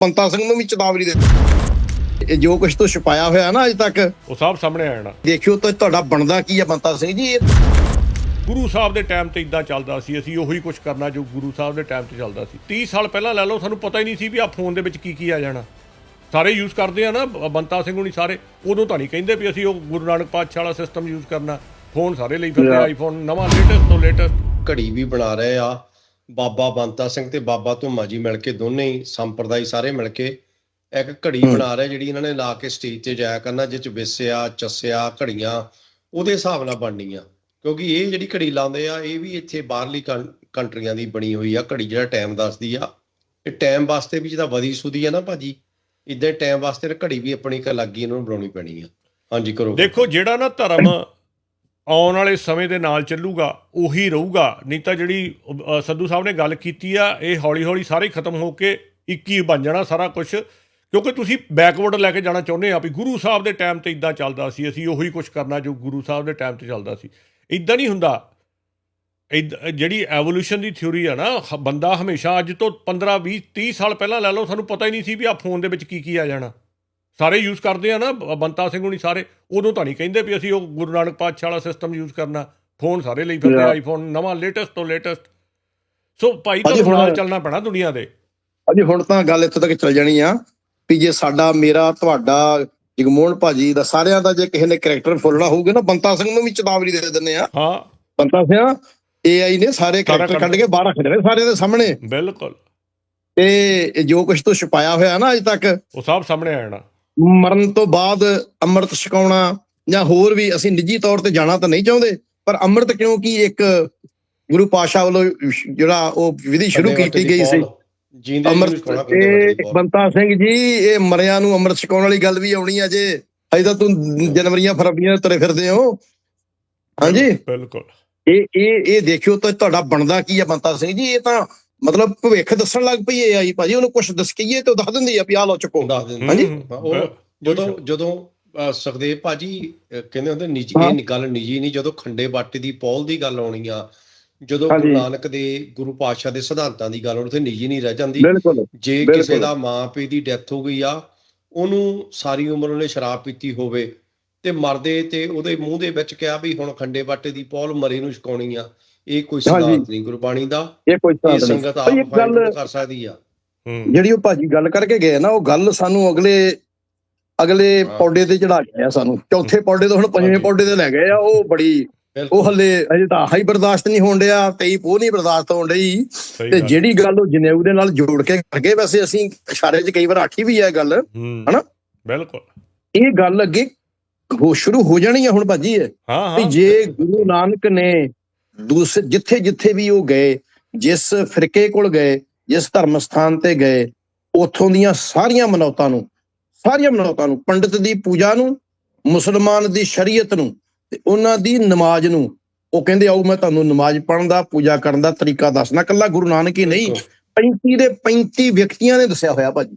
ਪੰਤਾ ਸਿੰਘ ਨੂੰ ਵੀ ਚੇਤਾਵਨੀ ਦੇ ਇਹ ਜੋ ਕੁਝ ਤੋਂ ਛੁਪਾਇਆ ਹੋਇਆ ਨਾ ਅਜੇ ਤੱਕ ਉਹ ਸਭ ਸਾਹਮਣੇ ਆ ਜਾਣਾ। ਦੇਖਿਓ ਤਾਂ ਤੁਹਾਡਾ ਬਣਦਾ ਕੀ ਆ ਪੰਤਾ ਸਿੰਘ ਜੀ। ਇਹ ਗੁਰੂ ਸਾਹਿਬ ਦੇ ਟਾਈਮ ਤੇ ਇਦਾਂ ਚੱਲਦਾ ਸੀ ਅਸੀਂ ਉਹੀ ਕੁਝ ਕਰਨਾ ਜੋ ਗੁਰੂ ਸਾਹਿਬ ਦੇ ਟਾਈਮ ਤੇ ਚੱਲਦਾ ਸੀ। 30 ਸਾਲ ਪਹਿਲਾਂ ਲੈ ਲਓ ਸਾਨੂੰ ਪਤਾ ਹੀ ਨਹੀਂ ਸੀ ਵੀ ਆ ਫੋਨ ਦੇ ਵਿੱਚ ਕੀ ਕੀ ਆ ਜਾਣਾ। ਸਾਰੇ ਯੂਜ਼ ਕਰਦੇ ਆ ਨਾ ਬੰਤਾ ਸਿੰਘ ਹੁਣੀ ਸਾਰੇ ਉਦੋਂ ਤਾਂ ਨਹੀਂ ਕਹਿੰਦੇ ਵੀ ਅਸੀਂ ਉਹ ਗੁਰੂ ਨਾਨਕ ਪਾਤਸ਼ਾਹ ਵਾਲਾ ਸਿਸਟਮ ਯੂਜ਼ ਕਰਨਾ। ਫੋਨ ਸਾਰੇ ਲਈ ਫਿਰਦੇ. ਆਈਫੋਨ ਨਵਾਂ ਲੇਟੈਸਟ ਤੋਂ ਲੇਟੈਸਟ ਘੜੀ ਵੀ ਬਣਾ ਰਹੇ ਆ ਬਾਬਾ ਬੰਤਾ ਸਿੰਘ ਤੇ ਬਾਬਾ ਧੁੰਮਾ ਜੀ ਮਿਲ ਕੇ ਦੋਨੇ ਹੀ ਸੰਪਰਦਾਇ ਸਾਰੇ ਮਿਲ ਕੇ ਇੱਕ ਘੜੀ। ਬਣਾ ਰਹੇ ਜਿਹੜੀ ਇਹਨਾਂ ਨੇ ਲਾ ਕੇ ਸਟੇਜ ਤੇ ਜਾਇਆ ਕਰਨਾ ਜਿਸ ਚ ਵਿਸਿਆ ਚੱਸਿਆ ਘੜੀਆਂ ਉਹਦੇ ਹਿਸਾਬ ਨਾਲ ਬਣਨੀ ਆ ਕਿਉਂਕਿ ਇਹ ਜਿਹੜੀ ਘੜੀ ਲਾਉਂਦੇ ਆ ਇਹ ਵੀ ਇੱਥੇ ਬਾਹਰਲੀ ਕੰਟਰੀਆਂ ਦੀ ਬਣੀ ਹੋਈ ਆ ਘੜੀ ਜਿਹੜਾ ਟਾਈਮ ਦੱਸਦੀ ਆ। ਇਹ ਟਾਈਮ ਵਾਸਤੇ ਵੀ ਜਿਹਦਾ ਵਧੀ ਸੁਦੀ ਆ ਨਾ ਭਾਜੀ ਇਦਾਂ ਟਾਈਮ ਵਾਸਤੇ ਘੜੀ ਵੀ ਆਪਣੀ ਇੱਕ ਅਲੱਗ ਹੀ ਇਹਨਾਂ ਨੂੰ ਬਣਾਉਣੀ ਪੈਣੀ ਆ। ਹਾਂਜੀ ਕਰੋ। ਦੇਖੋ ਜਿਹੜਾ ਨਾ ਧਰਮ ਆਉਣ ਵਾਲੇ ਸਮੇਂ ਦੇ ਨਾਲ ਚੱਲੂਗਾ, ਉਹੀ ਰਹੂਗਾ। ਨਹੀਂ ਤਾਂ ਜਿਹੜੀ ਸੱਧੂ ਸਾਹਿਬ ਨੇ ਗੱਲ ਕੀਤੀ ਆ, ਇਹ ਹੌਲੀ ਹੌਲੀ ਸਾਰੇ ਖਤਮ ਹੋ ਕੇ ਇੱਕ ਹੀ ਬਣ ਜਾਣਾ ਸਾਰਾ ਕੁਝ ਕਿਉਂਕਿ ਤੁਸੀਂ ਬੈਕਵਰਡ ਲੈ ਕੇ ਜਾਣਾ ਚਾਹੁੰਦੇ ਆ ਵੀ ਗੁਰੂ ਸਾਹਿਬ ਦੇ ਟਾਈਮ ਤੇ ਇਦਾਂ ਚੱਲਦਾ ਸੀ, ਅਸੀਂ ਉਹੀ ਕੁਝ ਕਰਨਾ ਜੋ ਗੁਰੂ ਸਾਹਿਬ ਦੇ ਟਾਈਮ ਤੇ ਚੱਲਦਾ ਸੀ। ਇਦਾਂ ਨਹੀਂ ਹੁੰਦਾ। ਇੱਦਾਂ- ਜਿਹੜੀ ਐਵੋਲੂਸ਼ਨ ਦੀ ਥਿਉਰੀ ਆ ਨਾ ਬੰਦਾ ਹਮੇਸ਼ਾ ਅੱਜ ਤੋਂ 15 20 30 ਸਾਲ ਪਹਿਲਾਂ ਲੈ ਲਓ, ਸਾਨੂੰ ਪਤਾ ਹੀ ਨਹੀਂ ਸੀ ਵੀ ਆ ਫੋਨ ਦੇ ਵਿੱਚ ਕੀ ਕੀ ਆ ਜਾਣਾ। ਸਾਰੇ ਯੂਜ਼ ਕਰਦੇ ਆ ਨਾ ਬੰਤਾ ਸਿੰਘ ਹੁਣੀ ਸਾਰੇ ਉਦੋਂ ਤਾਂ ਨਹੀਂ ਕਹਿੰਦੇ ਵੀ ਅਸੀਂ ਉਹ ਗੁਰੂ ਨਾਨਕ ਪਾਤਸ਼ਾਹ ਵਾਲਾ ਸਿਸਟਮ ਯੂਜ਼ ਕਰਨਾ। ਫੋਨ ਸਾਰੇ ਲਈ ਫਿਰਦੇ. ਆਈਫੋਨ ਨਵਾਂ ਲੇਟੈਸਟ ਤੋਂ ਲੇਟੈਸਟ ਸੋ ਭਾਈ ਤੁਹਾਨੂੰ ਹੁਣ- ਨਾਲ ਚੱਲਣਾ ਪੈਣਾ ਦੁਨੀਆ ਦੇ। ਅਜੇ ਹੁਣ ਤਾਂ ਗੱਲ ਇੱਥੋਂ ਤੱਕ ਚੱਲ ਜਾਣੀ ਆ ਵੀ ਜੇ ਸਾਡਾ ਮੇਰਾ ਤੁਹਾਡਾ ਜਗਮੋਹਨ ਭਾਜੀ ਦਾ ਸਾਰਿਆਂ ਦਾ ਜੇ ਕਿਸੇ ਨੇ ਕੈਰੈਕਟਰ ਫੁੱਲਣਾ ਹੋਊਗਾ ਨਾ ਬੰਤਾ ਸਿੰਘ ਨੂੰ ਵੀ ਚੇਤਾਵਨੀ ਦੇ ਦਿੰਦੇ ਆ। ਹਾਂ। ਬੰਤਾ ਸਿੰਘ ਏਆਈ ਨੇ ਸਾਰੇ ਕੈਰੈਕਟਰ ਕੱਢ ਕੇ ਬਾਹਰ ਰੱਖ ਦੇਣੇ ਸਾਰਿਆਂ ਦੇ ਸਾਹਮਣੇ। ਬਿਲਕੁਲ। ਤੇ ਜੋ ਕੁਝ ਤੋਂ ਛੁਪਾਇਆ ਹੋਇਆ ਨਾ ਅਜੇ ਤੱਕ। ਉਹ ਸਭ ਸਾਹਮਣੇ ਆ ਜਾਣਾ। ਮਰਨ ਤੋਂ ਬਾਅਦ ਅੰਮ੍ਰਿਤ ਛਕਾਉਣਾ ਜਾਂ ਹੋਰ ਵੀ ਅਸੀਂ ਨਿੱਜੀ ਤੌਰ ਤੇ ਜਾਣਾ ਤਾਂ ਨਹੀਂ ਚਾਹੁੰਦੇ ਪਰ ਅੰਮ੍ਰਿਤ ਕਿਉਂਕਿ ਇੱਕ ਗੁਰੂ ਪਾਸ਼ਾ ਵੱਲੋਂ ਜਿਹੜਾ ਉਹ ਵਿਧੀ ਸ਼ੁਰੂ ਕੀਤੀ ਗਈ ਸੀ। ਜੀਂਦੇ ਅੰਮ੍ਰਿਤ ਇਹ। ਬੰਤਾ ਸਿੰਘ ਜੀ ਇਹ ਮਰਿਆਂ ਨੂੰ ਅੰਮ੍ਰਿਤ ਛਕਾਉਣ ਵਾਲੀ ਗੱਲ ਵੀ ਆਉਣੀ ਆ ਜੇ। ਅਜੇ ਤਾਂ ਤੂੰ ਜਨਵਰੀਆਂ ਫਰਵਰੀਆਂ ਤੁਰੇ ਫਿਰਦੇ ਹੋ। ਹਾਂਜੀ। ਬਿਲਕੁਲ। ਇਹ ਇਹ ਇਹ ਦੇਖਿਓ ਤਾਂ ਤੁਹਾਡਾ ਬਣਦਾ ਕੀ ਆ ਬੰਤਾ ਸਿੰਘ ਜੀ ਇਹ ਤਾਂ ਮਤਲਬ ਭਵਿੱਖ ਦੱਸਣ ਲੱਗ ਪਈ ਇਹ ਆਈ ਭਾਜੀ ਉਹਨੂੰ ਕੁਝ ਦੱਸ ਕਹੀਏ ਤੇ ਉਹ ਦੱਸ ਦਿੰਦੀ ਆ ਵੀ ਆ ਲਓ ਚੁੱਕੋ ਦੱਸ ਦਿੰਦੇ ਹਾਂਜੀ। ਹੂੰ, ਹਾਂ, ਉਹ ਜਦੋਂ। ਜਦੋਂ ਸੁਖਦੇਵ ਭਾਜੀ ਕਹਿੰਦੇ ਹੁੰਦੇ ਨਿੱਜੀ ਹਾਂ। ਇਹ ਗੱਲ ਨਿੱਜੀ ਨਹੀਂ ਜਦੋਂ ਖੰਡੇ ਬਾਟੇ ਦੀ ਪੌਲ ਦੀ ਗੱਲ ਆਉਣੀ ਆ ਜਦੋਂ। ਗੁਰੂ ਨਾਨਕ ਦੇ ਗੁਰੂ ਪਾਤਸ਼ਾਹ ਦੇ ਸਿਧਾਂਤਾਂ ਦੀ ਗੱਲ ਆਉਣੀ ਤੇ ਨਿੱਜੀ ਨਹੀਂ ਰਹਿ ਜਾਂਦੀ ਜੇ। ਕਿਸੇ ਦਾ ਮਾਂ ਪਿਓ ਦੀ ਡੈਥ ਹੋ ਗਈ ਆ ਉਹਨੂੰ ਸਾਰੀ ਉਮਰ ਉਹਨੇ ਸ਼ਰਾਬ ਪੀਤੀ ਹੋਵੇ ਤੇ ਮਰਦੇ ਤੇ ਉਹਦੇ ਮੂੰਹ ਦੇ ਵਿੱਚ ਕਿਹਾ ਵੀ ਹੁਣ ਖੰਡੇ ਬਾਟੇ ਦੀ ਪੌਲ ਮਰੇ ਨੂੰ ਛਕਾਉਣੀ ਆ ਇਹ ਕੋਈ। ਸਿਧਾਂਤ ਨਹੀਂ ਗੁਰਬਾਣੀ ਦਾ ਇਹ ਕੋਈ ਇਹ ਸਾਧ ਨਹੀਂ। ਸੰਗਤ ਆਪ ਗੱਲ ਕਰ ਸਕਦੀ ਆ। ਜਿਹੜੀ ਉਹ ਭਾਜੀ ਗੱਲ ਕਰਕੇ ਗਏ ਨਾ ਉਹ ਗੱਲ ਸਾਨੂੰ ਅਗਲੇ ਅਗਲੇ। ਪੌਡੇ ਤੇ ਚੜਾ ਕੇ ਆ ਸਾਨੂੰ। ਚੌਥੇ ਪੌਡੇ ਤੋਂ ਹੁਣ ਪੰਜਵੇਂ। ਪੌਡੇ ਤੇ ਲੈ ਗਏ ਆ ਉਹ ਬੜੀ ਉਹ ਹੱਲੇ ਅਜੇ ਤਾਂ ਹਾਈ ਬਰਦਾਸ਼ਤ ਨਹੀਂ ਹੋਣ ਡਿਆ 23 ਪੋ ਨਹੀਂ ਬਰਦਾਸ਼ਤ ਹੋਣ ਡਈ। ਤੇ ਜਿਹੜੀ ਗੱਲ ਉਹ ਜਨੇਊ ਦੇ ਨਾਲ ਜੋੜ ਕੇ ਕਰ ਗਏ ਵੈਸੇ ਅਸੀਂ ਇਸ਼ਾਰੇ 'ਚ ਕਈ ਵਾਰ ਆਖੀ ਵੀ ਹੈ ਗੱਲ ਹਨਾ? ਬਿਲਕੁਲ। ਇਹ ਗੱਲ ਅੱਗੇ ਹੋ ਸ਼ੁਰੂ ਹੋ ਜਾਣੀ ਹੈ ਹੁਣ ਭਾਜੀ ਇਹ। ਹਾਂ ਵੀ ਹਾਂ ਜੇ ਗੁਰੂ ਨਾਨਕ ਨੇ ਦੂਸਰੇ ਜਿੱਥੇ ਜਿੱਥੇ ਵੀ ਉਹ ਗਏ ਜਿਸ ਫਿਰਕੇ ਕੋਲ ਗਏ ਜਿਸ ਧਰਮ ਸਥਾਨ ਤੇ ਗਏ ਉਥੋਂ ਦੀਆਂ ਸਾਰੀਆਂ ਮਨੌਤਾਂ ਨੂੰ ਸਾਰੀਆਂ ਮਨੌਤਾਂ ਨੂੰ ਪੰਡਿਤ ਦੀ ਪੂਜਾ ਨੂੰ ਮੁਸਲਮਾਨ ਦੀ ਸ਼ਰੀਅਤ ਨੂੰ ਤੇ ਉਹਨਾਂ ਦੀ ਨਮਾਜ਼ ਨੂੰ ਉਹ ਕਹਿੰਦੇ ਆਓ ਮੈਂ ਤੁਹਾਨੂੰ ਨਮਾਜ਼ ਪੜਨ ਦਾ ਪੂਜਾ ਕਰਨ ਦਾ ਤਰੀਕਾ ਦੱਸਣਾ ਕੱਲਾ ਗੁਰੂ ਨਾਨਕ ਹੀ ਨਹੀਂ 35 ਦੇ 35 ਵਿਅਕਤੀਆਂ ਨੇ ਦੱਸਿਆ ਹੋਇਆ ਭਾਜੀ।